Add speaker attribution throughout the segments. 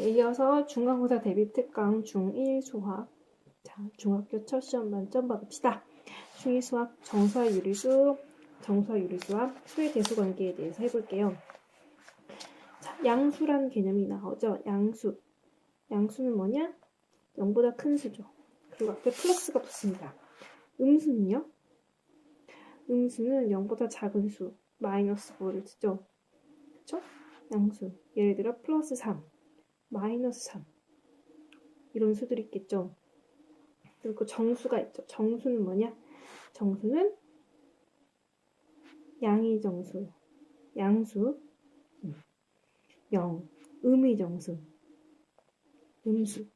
Speaker 1: 네, 이어서 중간고사 대비 특강 중1 수학. 자, 중학교 첫 시험 만점 받읍시다. 중1 수학 정수와 유리수, 정수와 유리수와 수의 대수 관계에 대해서 해볼게요. 자, 양수란 개념이 나오죠. 양수. 양수는 뭐냐? 0보다 큰 수죠. 그리고 앞에 플러스가 붙습니다. 음수는요? 음수는 0보다 작은 수, 마이너스 5를 쓰죠. 그쵸? 양수. 예를 들어 플러스 3, 마이너스 3. 이런 수들이 있겠죠. 그리고 정수가 있죠. 정수는 뭐냐? 정수는 양의 정수, 양수, 음, 영, 음의 정수, 음수.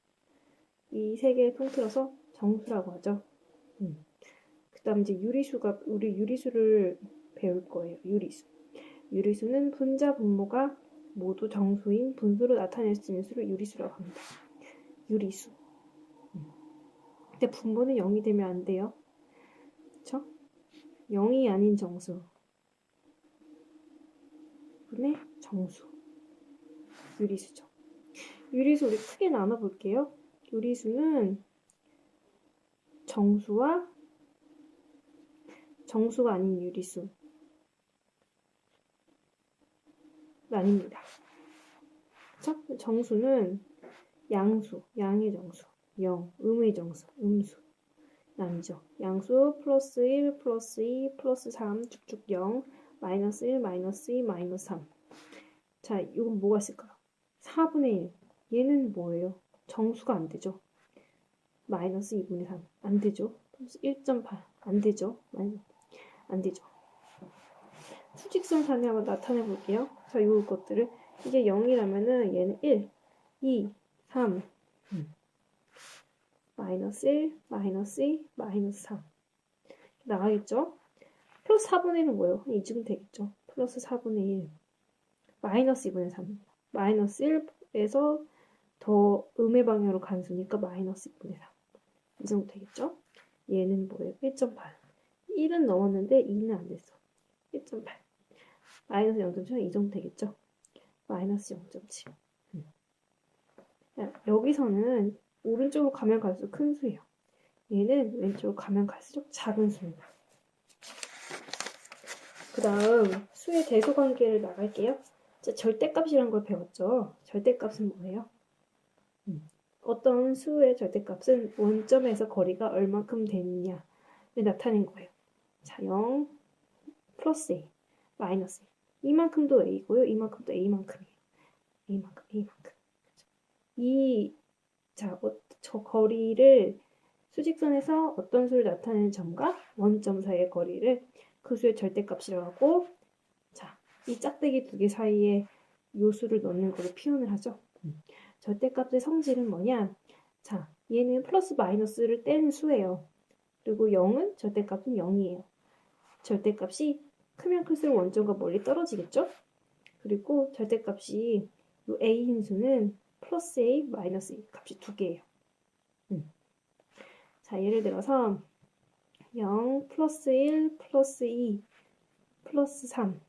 Speaker 1: 이 세 개를 통틀어서 정수라고 하죠. 음. 그 다음 이제 유리수가, 우리 유리수를 배울 거예요. 유리수. 유리수는 분자, 분모가 모두 정수인 분수로 나타낼 수 있는 수를 유리수라고 합니다. 유리수. 음. 근데 분모는 0이 되면 안 돼요. 그쵸? 0이 아닌 정수. 분의 정수. 유리수죠. 유리수 우리 크게 나눠볼게요. 유리수는 정수와 정수가 아닌 유리수. 아닙니다. 첫 정수는 양수, 양의 정수, 영, 음의 정수, 음수. 아니죠. 양수 플러스 1 플러스 2 플러스 3 쭉쭉 0 마이너스 1 마이너스 2 마이너스 3. 자, 이건 뭐가 있을까요? 4분의 1. 얘는 뭐예요? 정수가 안 되죠. 마이너스 2분의 3. 안 되죠. 플러스 1.8. 안 되죠. 안 되죠. 수직선 산에 한번 나타내 볼게요. 자, 요 것들을. 이게 0이라면은 얘는 1, 2, 3, 마이너스 1, 마이너스 2, 마이너스 3. 나가겠죠? 플러스 4분의 1은 뭐예요? 이쯤 되겠죠? 플러스 4분의 1. 마이너스 2분의 3. 마이너스 1에서 더 음의 방향으로 간 수니까 마이너스 2분의 3. 이 정도 되겠죠? 얘는 뭐예요? 1.8. 1은 넘었는데 2는 안 됐어. 1.8. 마이너스 0.7, 이 정도 되겠죠? 마이너스 0.7. 음. 여기서는 오른쪽으로 가면 갈수록 큰 수예요. 얘는 왼쪽으로 가면 갈수록 작은 수입니다. 그 다음 수의 대소 관계를 나갈게요. 절대값이란 걸 배웠죠. 절대값은 뭐예요? 음. 어떤 수의 절대값은 원점에서 거리가 얼만큼 되느냐를 나타낸 거예요. 자, 0 플러스 A, 마이너스 A. 이만큼도 A고요. 이만큼도 A만큼이에요. A만큼, A만큼. 이, 자, 어, 저 거리를 수직선에서 어떤 수를 나타내는 점과 원점 사이의 거리를 그 수의 절대값이라고 하고, 자, 이 짝대기 두 개 사이에 요 수를 넣는 거를 표현을 하죠. 음. 절대값의 성질은 뭐냐? 자, 얘는 플러스 마이너스를 떼는 수예요. 그리고 0은 절대값은 0이에요. 절대값이 크면 클수록 원점과 멀리 떨어지겠죠? 그리고 절대값이 이 a 인수는 플러스 a, 마이너스 a 값이 두 개예요. 음. 자, 예를 들어서 0 플러스 1 플러스 2 플러스 3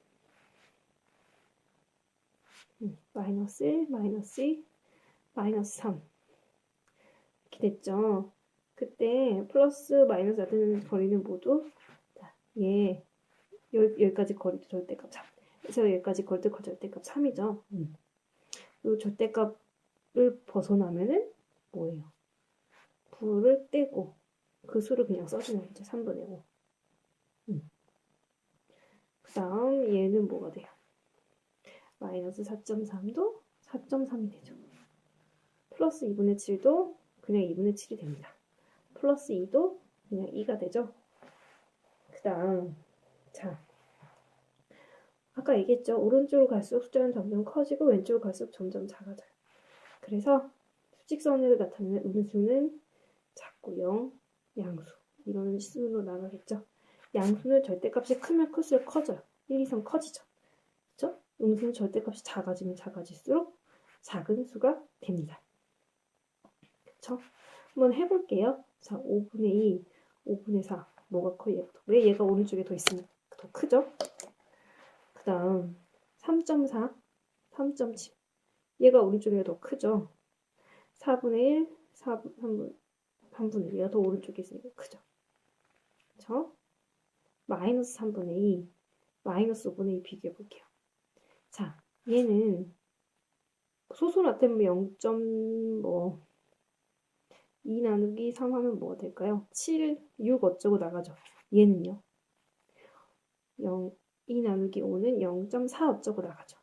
Speaker 1: 음, 마이너스 1 마이너스 2 마이너스 3 이렇게 됐죠. 그때 플러스 마이너스 같은 거리는 모두 자, 얘 여기 까지 거리도 절대값 3. 그래서 여기까지 거리도 절대값 3이죠. 음. 이 절대값을 벗어나면은 뭐예요? 부를 떼고 그 수를 그냥 써주면 이제 3분의 5. 음. 그 다음 얘는 뭐가 돼요? 마이너스 4.3도 4.3이 되죠. 플러스 2분의 7도 그냥 2분의 7이 됩니다. 플러스 2도 그냥 2가 되죠. 그 다음 자, 아까 얘기했죠. 오른쪽으로 갈수록 숫자는 점점 커지고 왼쪽으로 갈수록 점점 작아져요. 그래서 수직선으로 나타내는 음수는 작고 0, 양수 이런 수로 나가겠죠. 양수는 절대값이 크면 클수록 커져요. 1, 2, 3 커지죠. 그렇죠? 음수는 절대값이 작아지면 작아질수록 작은 수가 됩니다. 그렇죠? 한번 해볼게요. 자, 5분의 2, 5분의 4 뭐가 커요? 얘가 왜 얘가 오른쪽에 더 있으니까 더 크죠? 그 다음 3.4, 3.7 얘가 오른쪽이 더 크죠. 4분의 1, 4분, 3분, 3분의 1이 더 오른쪽에 있으니까 크죠. 그쵸? 마이너스 3분의 2, 마이너스 5분의 2 비교해 볼게요. 자, 얘는 나타내면 0. 뭐, 2 나누기 3 하면 뭐가 될까요? 7, 6 어쩌고 나가죠. 얘는요. 0, 2 나누기 5는 0.4 어쩌고 나가죠.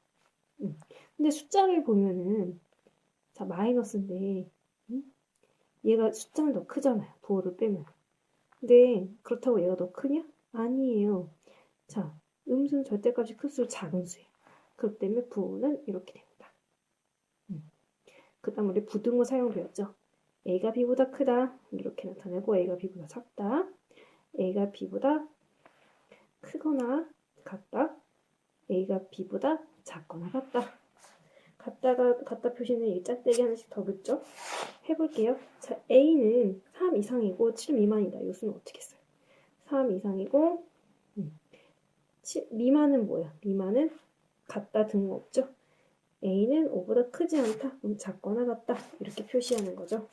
Speaker 1: 음. 근데 숫자를 보면은 자 마이너스인데 음? 얘가 숫자는 더 크잖아요. 부호를 빼면. 근데 그렇다고 얘가 더 크냐? 아니에요. 자 음수는 절대값이 클수록 작은 수예요. 그렇기 때문에 부호는 이렇게 됩니다. 음. 그 다음 우리 부등호 사용 배웠죠. a가 b보다 크다 이렇게 나타내고 a가 b보다 작다 a가 b보다 크거나 같다? A가 b보다 작거나 같다. 같다가 같다 표시는 이 짝대기 하나씩 더 긋죠? 해볼게요. 자 a는 3 이상이고 7 미만이다. 이 수는 어떻게 써요? 3 이상이고 음. 7 미만은 뭐야? 미만은 같다 등호 없죠? A는 5보다 크지 않다. 그럼 작거나 같다. 이렇게 표시하는 거죠